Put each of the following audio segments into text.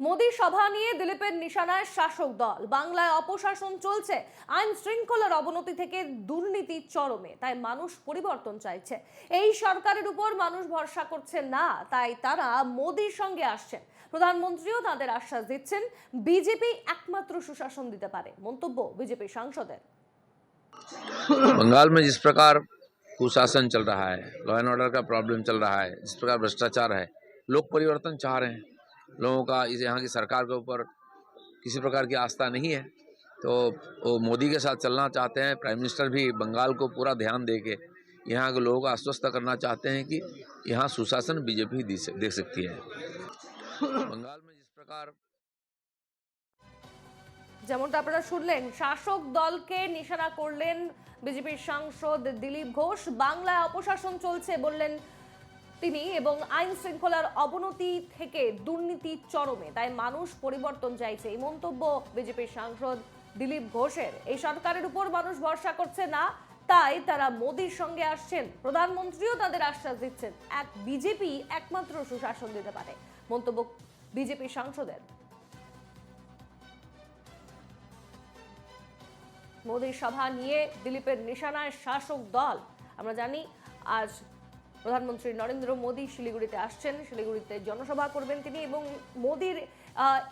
মোদী সভা নিয়ে দিলীপের নিশানায় শাসক দল বাংলায় অপশাসন চলছে আইন শৃঙ্খলার অবনতি থেকে দুর্নীতি চরমে তাই মানুষ পরিবর্তন চাইছে এই সরকারের উপর মানুষ ভরসা করছে না তাই তারা মোদীর সঙ্গে আসছেন প্রধানমন্ত্রীও তাদের আশ্বাস দিচ্ছেন বিজেপি একমাত্র সুশাসন দিতে পারে মন্তব্য বিজেপি সাংসদের बंगाल में जिस प्रकार कुशासन चल रहा है लॉ एंड ऑर्डर का प्रॉब्लम चल रहा है जिस प्रकार भ्रष्टाचार है लोग परिवर्तन चाह रहे हैं लोगों का इस यहाँ की सरकार के ऊपर किसी प्रकार की आस्था नहीं है तो वो मोदी के साथ चलना चाहते हैं प्राइम मिनिस्टर भी बंगाल को पूरा ध्यान दे के यहाँ के लोगों को आश्वस्त करना चाहते हैं कि यहाँ सुशासन बीजेपी दे सक- दे सकती है बंगाल में जिस प्रकार যেমনটা আপনারা শুনলেন শাসক দলকে নিশানা করলেন বিজেপির সাংসদ দিলীপ ঘোষ বাংলায় অপশাসন চলছে বললেন তিনি এবং আইন শৃঙ্খলার অবনতি থেকে দুর্নীতি চরমে, তাই মানুষ পরিবর্তন চাইছে। এই মন্তব্য বিজেপির সাংসদ দিলীপ ঘোষের। এই সরকারের উপর মানুষ ভরসা করছে না, তাই তারা মোদির সঙ্গে আসছেন। প্রধানমন্ত্রীও তাদের আশ্বাস দিচ্ছেন। এক বিজেপি একমাত্র সুশাসন দিতে পারে, মন্তব্য বিজেপি সাংসদের। মোদীর সভা নিয়ে দিলীপের নিশানায় শাসক দল। আমরা জানি, আজ প্রধানমন্ত্রী নরেন্দ্র মোদী শিলিগুড়িতে আসছেন। শিলিগুড়িতে জনসভা করবেন তিনি এবং মোদীর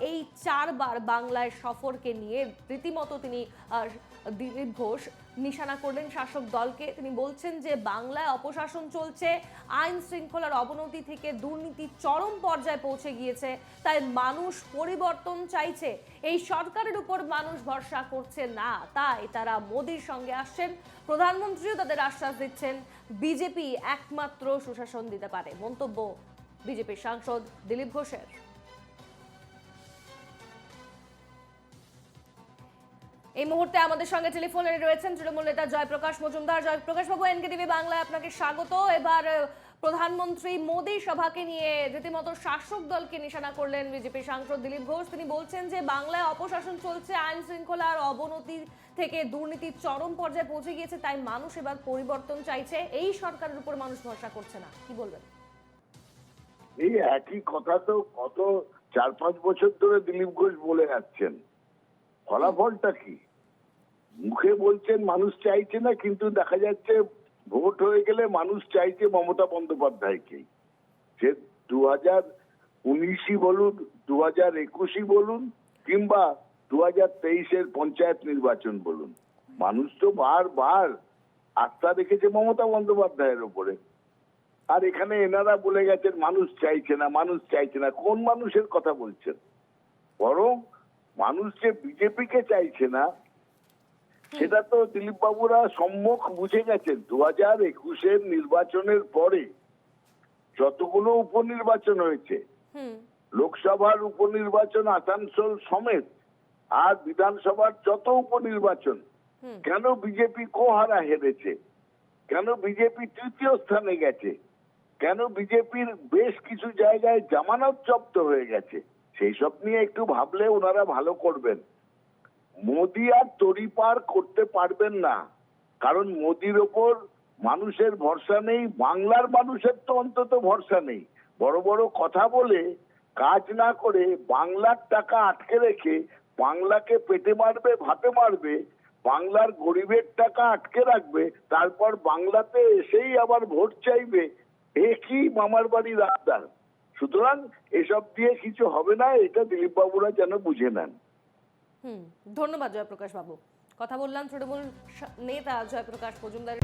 এই চারবার বাংলায় সফরকে নিয়ে রীতিমতো তিনি দিলীপ ঘোষ নিশানা করলেন শাসক দলকে। তিনি বলছেন যে বাংলায় অপশাসন চলছে, আইন শৃঙ্খলার অবনতি থেকে দুর্নীতি চরম পর্যায়ে পৌঁছে গিয়েছে, তাই মানুষ পরিবর্তন চাইছে। এই সরকারের উপর মানুষ ভরসা করছে না, তাই তারা মোদির সঙ্গে আসছেন। প্রধানমন্ত্রীও তাদের আশ্বাস দিচ্ছেন, বিজেপি একমাত্র সুশাসন দিতে পারে। মন্তব্য বিজেপির সাংসদ দিলীপ ঘোষের। এই মুহূর্তে আমাদের সঙ্গে টেলিফোনে রয়েছেন তৃণমূল নেতা জয়প্রকাশ মজুমদার। জয়প্রকাশ বাবু এনকে টিভি বাংলায় আপনাকে স্বাগত। এবার প্রধানমন্ত্রী মোদী সভাকে নিয়ে রীতিমতো শাসক দলকে নিশানা করলেন বিজেপি সাংসদ দিলীপ ঘোষ। তিনি বলছেন যে, বাংলায় অপশাসন চলছে, আইন শৃঙ্খলার অবনতি থেকে দুর্নীতির চরম পর্যায়ে পৌঁছে গিয়েছে, তাই মানুষ এবার পরিবর্তন চাইছে। এই সরকারের উপর মানুষ ভরসা করছে না। কি বলবেন? এই একই কথা তো গত চার পাঁচ বছর ধরে দিলীপ ঘোষ বলে যাচ্ছেন। ফলাফলটা কি? মুখে বলছেন মানুষ চাইছে না, কিন্তু দেখা যাচ্ছে ভোট হয়ে গেলে মানুষ চাইছে মমতা বন্দ্যোপাধ্যায়কে সে দু হাজার উনিশই বলুন দু হাজার একুশই বলুন, কিংবা দু হাজার তেইশের পঞ্চায়েত নির্বাচন বলুন। মানুষ তো বারবার আস্থা রেখেছে মমতা বন্দ্যোপাধ্যায়ের ওপরে আর এখানে এনারা বলে গেছেন, মানুষ চাইছে না, মানুষ চাইছে না। কোন মানুষের কথা বলছেন? বরং মানুষ যে বিজেপিকে চাইছে না সেটা তো দিলীপ বাবুরা সম্মুখ বুঝে গেছেন। দু হাজার একুশের নির্বাচনের পরে যতগুলো উপনির্বাচন হয়েছে লোকসভার উপনির্বাচন আসানসোল সমেত আর বিধানসভার যত উপনির্বাচন কেন বিজেপি কোহারা হেরেছে? কেন বিজেপি তৃতীয় স্থানে গেছে? কেন বিজেপির বেশ কিছু জায়গায় জামানত জব্দ হয়ে গেছে? সেই সব নিয়ে একটু ভাবলে ওনারা ভালো করবেন। মোদি আর তড়িপার করতে পারবেন না। কারণ মোদির ওপর মানুষের ভরসা নেই, বাংলার মানুষের তো অন্তত ভরসা নেই। বড় বড় কথা বলে কাজ না করে বাংলার টাকা আটকে রেখে বাংলাকে পেটে মারবে, ভাতে মারবে, বাংলার গরিবের টাকা আটকে রাখবে, তারপর বাংলাতে এসেই আবার ভোট চাইবে, এ কি মামার বাড়ির আবদার সুতরাং এসব দিয়ে কিছু হবে না, এটা দিলীপ বাবুরা যেন বুঝে নেন। হুম ধন্যবাদ জয়প্রকাশ বাবু। কথা বললাম তৃণমূল নেতা জয়প্রকাশ মজুমদার